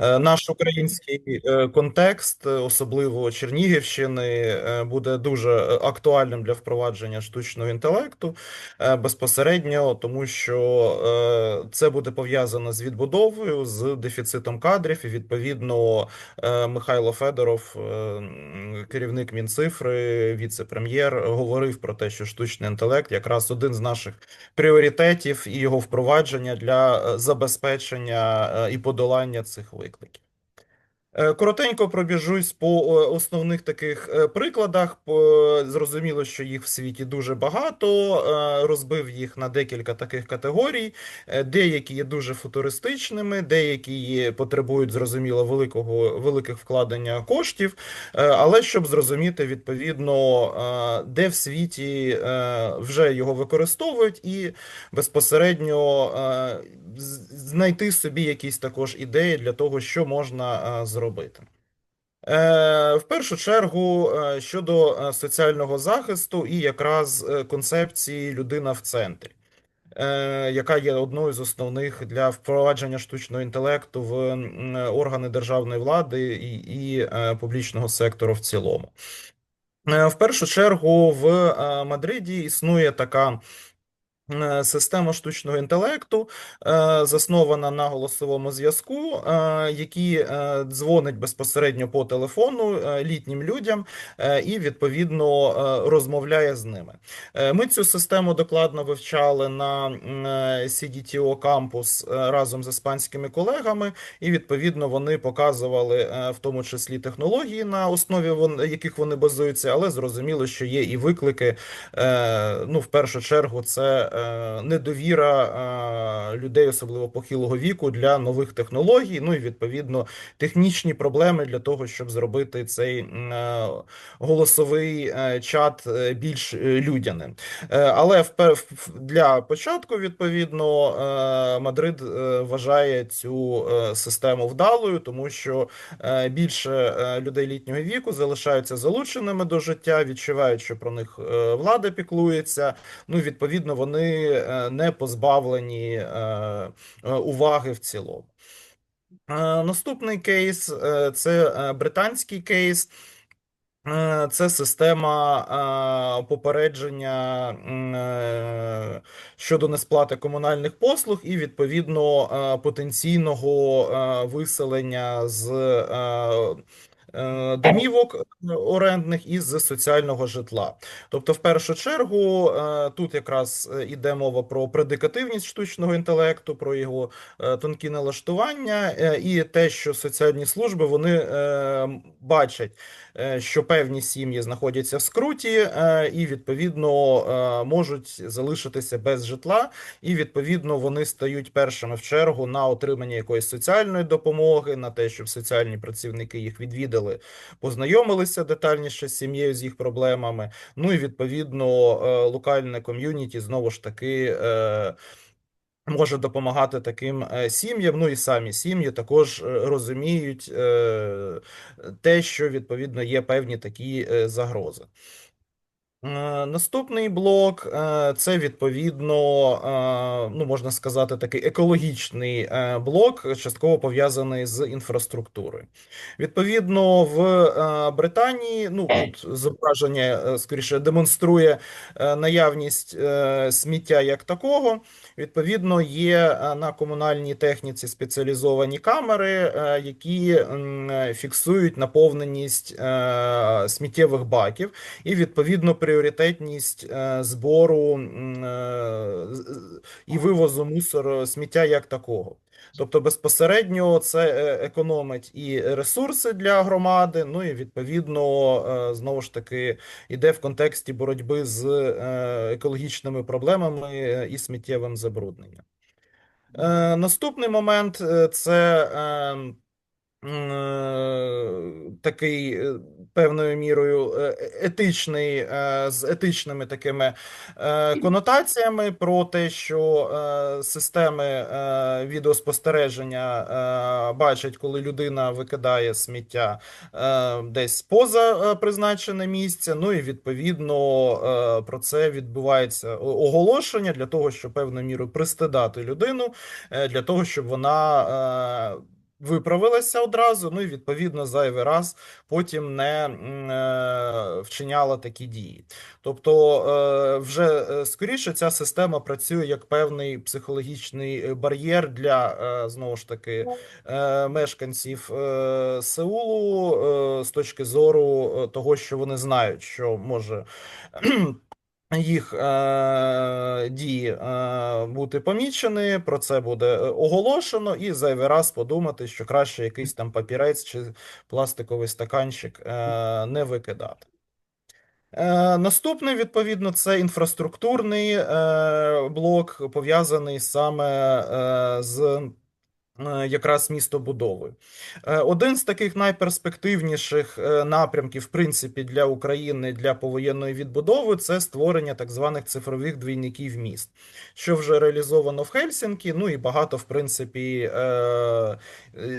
Е, Наш український е, контекст, особливо Чернігівщини, е, буде дуже актуальним для впровадження штучного інтелекту безпосередньо, тому що це буде пов'язано з відбудовою, з дефіцитом кадрів. І відповідно Михайло Федоров, керівник Мінцифри, віце-прем'єр, говорив про те, що штучний інтелект якраз один з наших пріоритетів і його впровадження для забезпечення і подолання цих викликів. Е, Коротенько пробіжусь по е, основних таких е, прикладах. Зрозуміло, що їх в світі дуже багато. е, Розбив їх на декілька таких категорій. Е, Деякі є дуже футуристичними, деякі потребують зрозуміло великого великих вкладення коштів. Е, Але щоб зрозуміти відповідно, е, де в світі е, вже його використовують, і безпосередньо е, знайти собі якісь також ідеї для того, що можна е, зробити. Е, В першу чергу е, щодо е, соціального захисту і якраз концепції людина в центрі, яка є одною з основних для впровадження штучного інтелекту в органи державної влади і, і публічного сектору в цілому. В першу чергу в Мадриді існує така система штучного інтелекту, е, заснована на голосовому зв'язку, е, який е, дзвонить безпосередньо по телефону е, літнім людям е, і відповідно е, розмовляє з ними. Е, Ми цю систему докладно вивчали на е, CDTO кампус е, разом з іспанськими колегами, і відповідно вони показували е, в тому числі технології, на основі яких вони базуються, але зрозуміло, що є і виклики. Е, Ну, в першу чергу, це е, недовіра е, людей, особливо похилого віку, для нових технологій. Ну і відповідно технічні проблеми для того, щоб зробити цей е, голосовий е, чат е, більш е, людяним. Е, Але для початку, відповідно, е, Мадрид е, вважає цю е, систему вдалою, тому що е, більше е, людей літнього віку залишаються залученими до життя, відчувають, що про них е, влада піклується. Ну, відповідно, вони е, не позбавлені е, е, уваги в цілому. Наступний кейс це британський кейс. Це система попередження щодо несплати комунальних послуг і відповідно потенційного виселення з домівок орендних і з соціального житла. Тобто, в першу чергу, е, тут якраз е, іде мова про предикативність штучного інтелекту, про його е, тонкі налаштування, е, і те, що соціальні служби вони е, бачать е, що певні сім'ї знаходяться в скруті, е, і відповідно е, можуть залишитися без житла, і відповідно вони стають першими в чергу на отримання якоїсь соціальної допомоги, на те, щоб соціальні працівники їх відвідали, познайомилися детальніше з сім'єю з їх проблемами. Ну і відповідно е, локальне ком'юніті знову ж таки. е, Може допомагати таким е, сім'ям, ну і самі сім'ї також розуміють те, що відповідно є певні такі загрози. Е, Наступний блок е, це відповідно, е, ну можна сказати, такий екологічний блок, частково пов'язаний з інфраструктурою. Відповідно, в Британії, ну тут зображення скоріше демонструє наявність сміття як такого. Відповідно, є е, на комунальній техніці спеціалізовані камери, е, які е, фіксують наповненість сміттєвих баків і відповідно пріоритетність збору і вивозу мусору сміття як такого. Тобто безпосередньо це е, економить і ресурси для громади, ну і відповідно е, знову ж таки йде в контексті боротьби з е, екологічними проблемами і сміттєвим забрудненням. Наступний момент це е, м, е, такий е, певною мірою е, етичний, е, з етичними такими е, конотаціями про те, що е, системи е, відеоспостереження е, бачать, коли людина викидає сміття е, десь поза е, призначене місце. Ну і відповідно е, про це відбувається оголошення для того, щоб певною мірою пристидати людину, е, для того, щоб вона. Виправилася одразу, ну і відповідно зайвий раз потім не е, вчиняла такі дії. Тобто, е, вже е, скоріше ця система працює як певний психологічний е, бар'єр для е, знову ж таки е, мешканців е, Сеулу е, з точки зору е, того, що вони знають, що може їх е, дії е, бути помічені, про це буде е, оголошено, і зайвий раз подумати, що краще якийсь там папірець чи пластиковий стаканчик е, не викидати. Е, Наступний, відповідно, це інфраструктурний е, блок, пов'язаний саме е, з якраз містобудови. Е, Один з таких найперспективніших е, напрямків, в принципі, для України для повоєнної відбудови це створення так званих цифрових двійників міст, що вже реалізовано в Хельсінкі. Ну і багато, в принципі,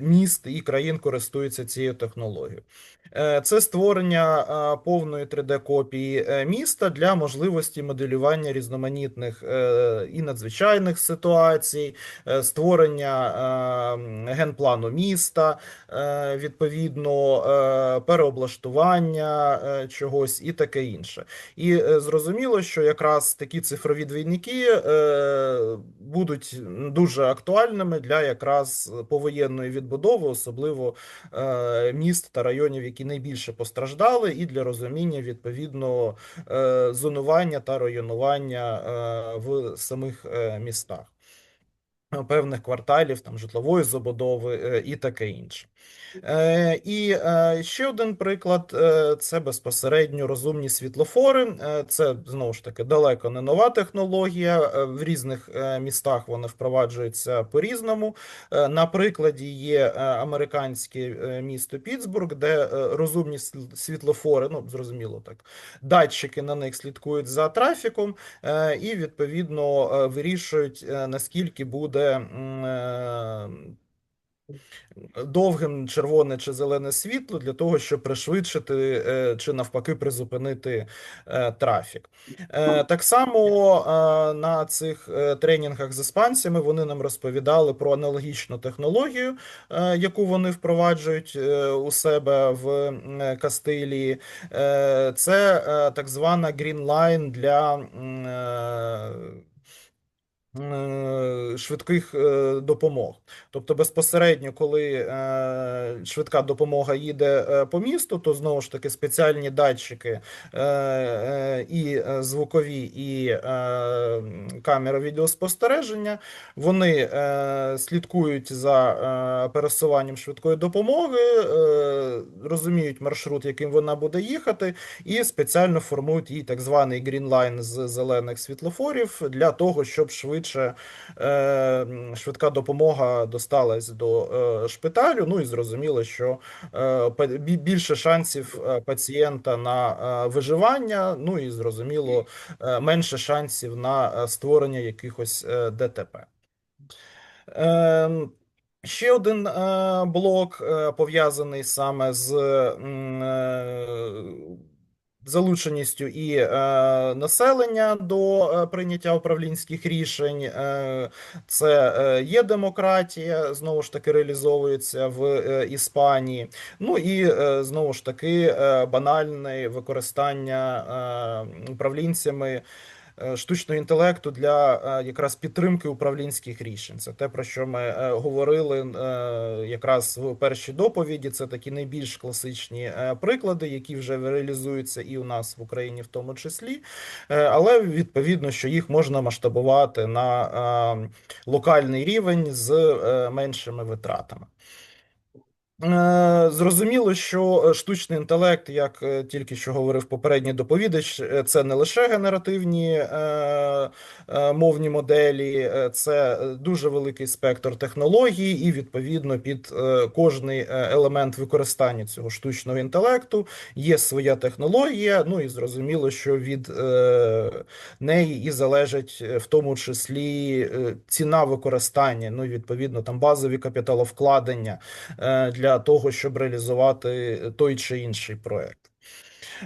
міст і країн користуються цією технологією. Це створення повної 3D-копії міста для можливості моделювання різноманітних і надзвичайних ситуацій, створення генплану міста, е, відповідно е, переоблаштування е, чогось і таке інше. І зрозуміло, що якраз такі цифрові двійники будуть дуже актуальними для якраз повоєнної відбудови, особливо міст та районів, які найбільше постраждали, і для розуміння відповідно зонування та районування в самих містах певних кварталів, там житлової забудови е, і таке інше. Е, і е, ще один приклад: це безпосередньо розумні світлофори. Це знову ж таки далеко не нова технологія. В різних містах вони впроваджуються по-різному. На прикладі є американське місто Пітсбург, де розумні світлофори, ну зрозуміло так, датчики на них слідкують за трафіком і відповідно вирішують наскільки буде буде е, довгим червоне чи зелене світло для того, щоб пришвидшити е, чи навпаки призупинити е, трафік. Так само на цих тренінгах з іспанцями вони нам розповідали про аналогічну технологію, яку вони впроваджують у себе в Кастилії. Це так звана Line для швидких е, допомог. Тобто, безпосередньо, коли е, швидка допомога їде по місту, то знову ж таки спеціальні датчики і звукові, і камери відеоспостереження, вони слідкують за пересуванням швидкої допомоги, розуміють маршрут, яким вона буде їхати, і спеціально формують їй так званий грінлайн з зелених світлофорів для того, щоб швидше швидше е, швидка допомога досталась до е, шпиталю. Ну і зрозуміло, що е, більше шансів пацієнта на виживання. Ну і зрозуміло, менше шансів на створення якихось ДТП. Ем, ще один блок пов'язаний саме з залученістю і е, населення до е, прийняття управлінських рішень. Е, Це е, є демократія, знову ж таки реалізовується в е, Іспанії. Ну і е, знову ж таки е, банальне використання е, управлінцями. Е, штучного інтелекту для е, якраз підтримки управлінських рішень. Це те, про що ми е, говорили якраз в першій доповіді. Це такі найбільш класичні приклади, які вже реалізуються і у нас в Україні, в тому числі, але відповідно, що їх можна масштабувати на локальний рівень з меншими витратами. Е, зрозуміло, що е, штучний інтелект, як е, тільки що говорив попередній доповідач, це не лише генеративні мовні моделі, це дуже великий спектр технологій, і відповідно під кожний елемент використання цього штучного інтелекту є своя технологія. Ну і зрозуміло, що від неї і залежить в тому числі ціна використання. Ну і відповідно там базові капіталовкладення для для того, щоб реалізувати той чи інший проект.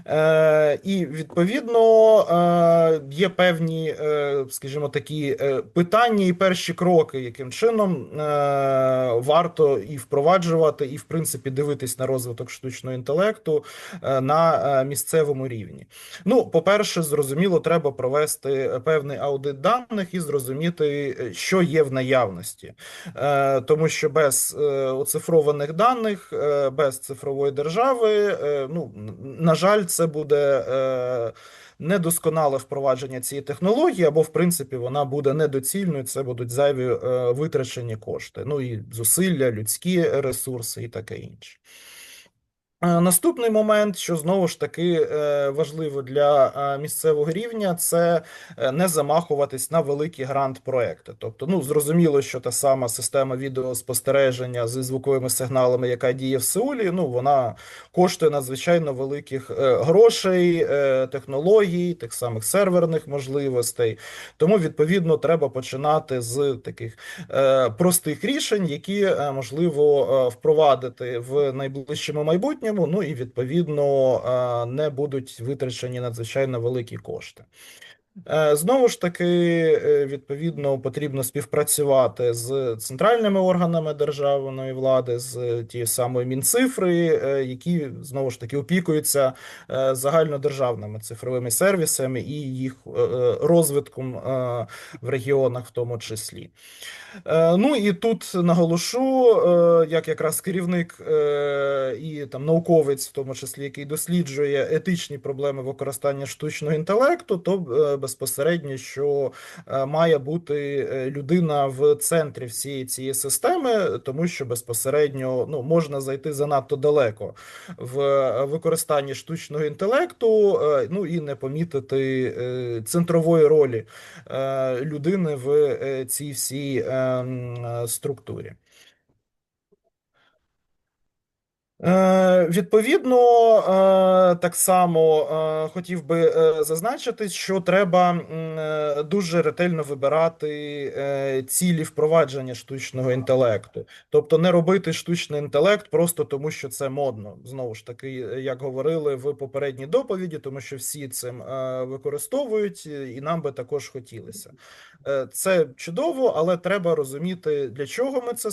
Е, І відповідно е, є певні, е, скажімо, такі питання і перші кроки, яким чином варто і впроваджувати, і в принципі дивитись на розвиток штучного інтелекту на місцевому рівні. Ну, по-перше, зрозуміло, треба провести певний аудит даних і зрозуміти, що є в наявності, тому що без оцифрованих даних, без цифрової держави, ну на жаль, це буде е, недосконале впровадження цієї технології, або в принципі вона буде недоцільною. Це будуть зайві е, витрачені кошти. Ну і зусилля, людські ресурси і таке інше. Е, Наступний момент, що знову ж таки е, важливо для е, місцевого рівня, це не замахуватись на великі грант-проекти. Тобто, ну зрозуміло, що та сама система відеоспостереження зі звуковими сигналами, яка діє в Сеулі, ну вона коштує надзвичайно великих грошей, технологій, тих самих серверних можливостей. Тому відповідно треба починати з таких простих рішень, які можливо впровадити в найближчому майбутньому майбутньому, ну і відповідно не будуть витрачені надзвичайно великі кошти. Е, знову ж таки, е, відповідно, потрібно співпрацювати з центральними органами державної влади, з тією самою мінцифри, е, які знову ж таки опікуються загальнодержавними цифровими сервісами і їх розвитком в регіонах, в тому числі. Ну і тут наголошу, як якраз керівник і там науковець, в тому числі, який досліджує етичні проблеми використання штучного інтелекту, то безпосередньо, що е, має бути е, людина в центрі всієї цієї системи, тому що безпосередньо ну можна зайти занадто далеко в використанні штучного інтелекту, е, ну і не помітити центрової ролі людини в цій всій структурі. Е, відповідно, е, так само е, хотів би зазначити, що треба дуже ретельно вибирати цілі впровадження штучного інтелекту, тобто не робити штучний інтелект просто тому, що це модно. Знову ж таки, як говорили в попередній доповіді, тому що всі цим використовують, і нам би також хотілося. Це чудово, але треба розуміти, для чого ми це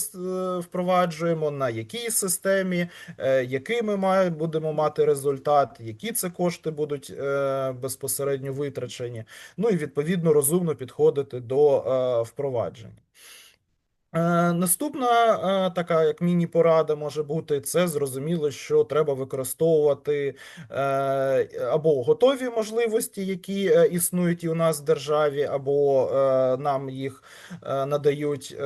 впроваджуємо, на якій системі. Е, який ми маємо, будемо мати результат, які це кошти будуть е, безпосередньо витрачені. Ну і відповідно розумно підходити до е, впровадження. Е, наступна е, така, як міні-порада може бути, це зрозуміло, що треба використовувати е, або готові можливості, які існують і у нас в державі, або нам їх надають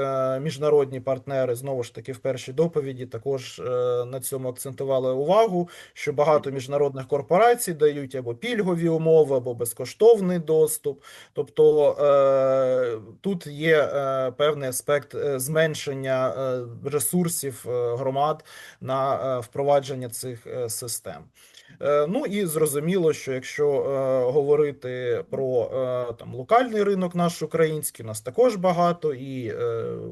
міжнародні партнери. Знову ж таки, в першій доповіді також на цьому акцентували увагу, що багато міжнародних корпорацій дають або пільгові умови, або безкоштовний доступ. Тобто тут є певний аспект зменшення е, ресурсів е, громад на е, впровадження цих систем. Ну і зрозуміло, що якщо говорити про там локальний ринок, наш український, у нас також багато і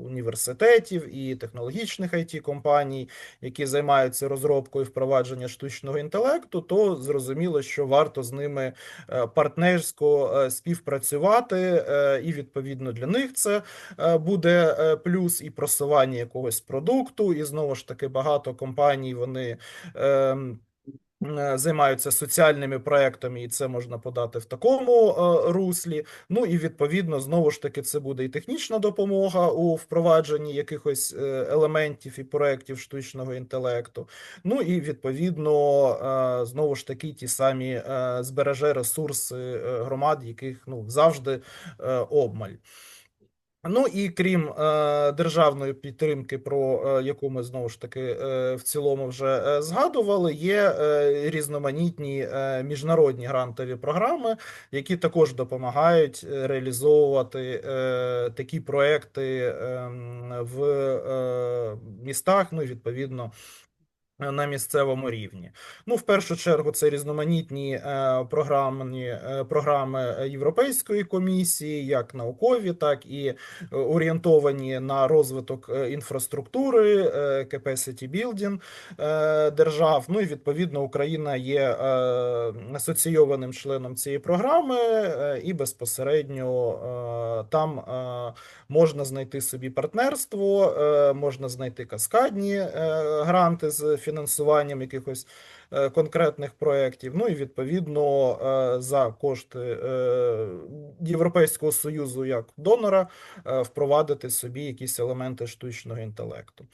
університетів, і технологічних it компаній, які займаються розробкою впровадження штучного інтелекту, то зрозуміло, що варто з ними партнерсько співпрацювати, і відповідно для них це буде плюс і просування якогось продукту, і знову ж таки багато компаній вони. Е, Займаються соціальними проектами, і це можна подати в такому е, руслі. Ну і відповідно, знову ж таки, це буде і технічна допомога у впровадженні якихось е, елементів і проєктів штучного інтелекту. Ну і відповідно, знову ж таки, ті самі збереже ресурси громад, яких ну завжди обмаль. Ну і крім е, державної підтримки, про е, яку ми знову ж таки е, в цілому вже е, згадували, є е, різноманітні е, міжнародні грантові програми, які також допомагають е, реалізовувати е, такі проекти е, в е, містах. Ну і відповідно на місцевому рівні. Ну, в першу чергу, це різноманітні е, програмні е, програми Європейської комісії, як наукові, так і е, орієнтовані на розвиток е, інфраструктури, е, capacity building е, держав. Ну і відповідно Україна є е, асоційованим членом цієї програми, е, і безпосередньо е, там е, можна знайти собі партнерство, е, можна знайти каскадні е, гранти з фінансуванням якихось е, конкретних проєктів. Ну і відповідно е, за кошти е, Європейського союзу як донора впровадити собі якісь елементи штучного інтелекту.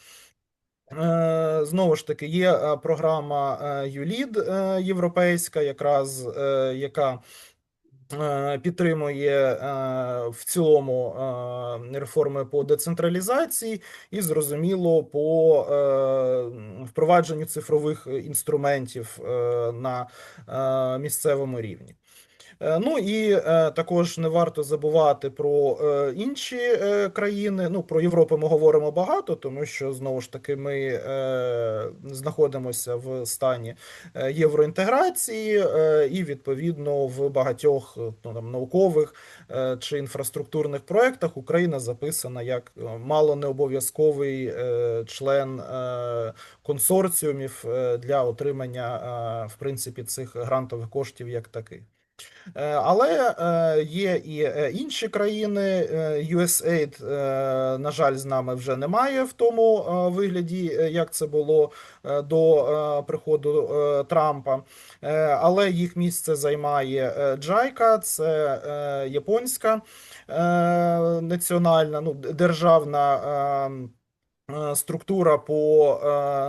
Знову ж таки, є програма ЮЛІД європейська, якраз яка підтримує е, в цілому е, реформи по децентралізації і, зрозуміло, по е, впровадженню цифрових інструментів е, на е, місцевому рівні. Е, Ну і е, також не варто забувати про е, інші країни. Ну про Європу ми говоримо багато, тому що знову ж таки ми знаходимося в стані євроінтеграції, і відповідно в багатьох ну, там, наукових чи інфраструктурних проєктах Україна записана як мало не обов'язковий член консорціумів для отримання в принципі цих грантових коштів як таких. Е, Але е, є і е, інші країни. USAID, на жаль, з нами вже немає в тому вигляді, як це було до приходу Трампа. Але їх місце займає JICA, це японська національна, ну, державна. Е, Структура по е,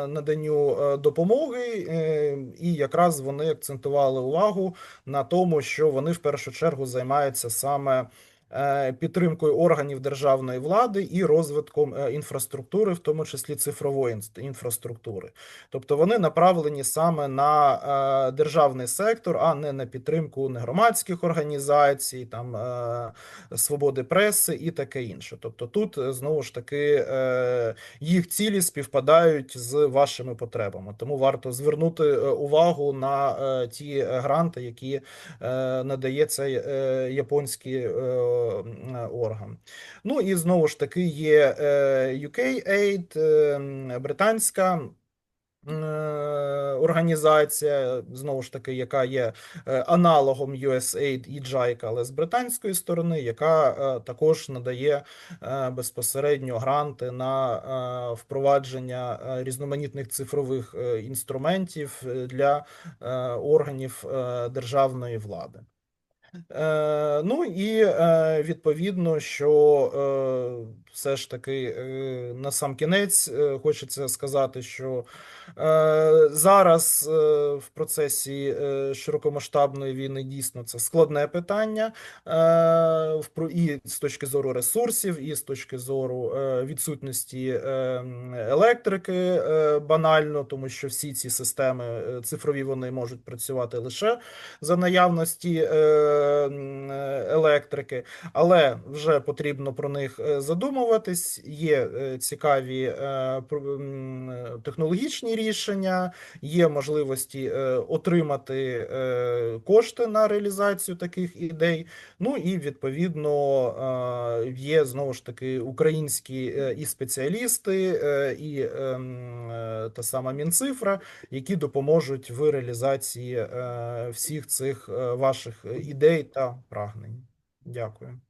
наданню е, допомоги, і якраз вони акцентували увагу на тому, що вони в першу чергу займаються саме підтримкою органів державної влади і розвитком е, інфраструктури, в тому числі цифрової інфраструктури. Тобто вони направлені саме на е, державний сектор, а не на підтримку негромадських організацій, там е, свободи преси і таке інше. Тобто, тут е, знову ж таки е, їх цілі співпадають з вашими потребами. Тому варто звернути е, увагу на е, ті е, гранти, які е, надає цей е, японський е, орган. Ну і знову ж таки є е, UK-Aid, е, британська. е, Організація, знову ж таки, яка є е, аналогом USAID і JICA, але з британської сторони, яка е, також надає е, безпосередньо гранти на е, впровадження е, різноманітних цифрових е, інструментів е, для е, органів е, державної влади. Е, Ну і е, відповідно, що е, все ж таки е, на сам кінець е, хочеться сказати, що е, зараз в процесі широкомасштабної війни дійсно це складне питання і з точки зору ресурсів, і з точки зору відсутності електрики банально, тому що всі ці системи цифрові вони можуть працювати лише за наявності електрики, але вже потрібно про них е, задумуватись. Є е, цікаві е, технологічні рішення, є можливості е, отримати кошти на реалізацію таких ідей. Ну і відповідно є знову ж таки українські і спеціалісти, і ем, та сама Мінцифра, які допоможуть в реалізації всіх цих ваших ідей та прагнень. Дякую.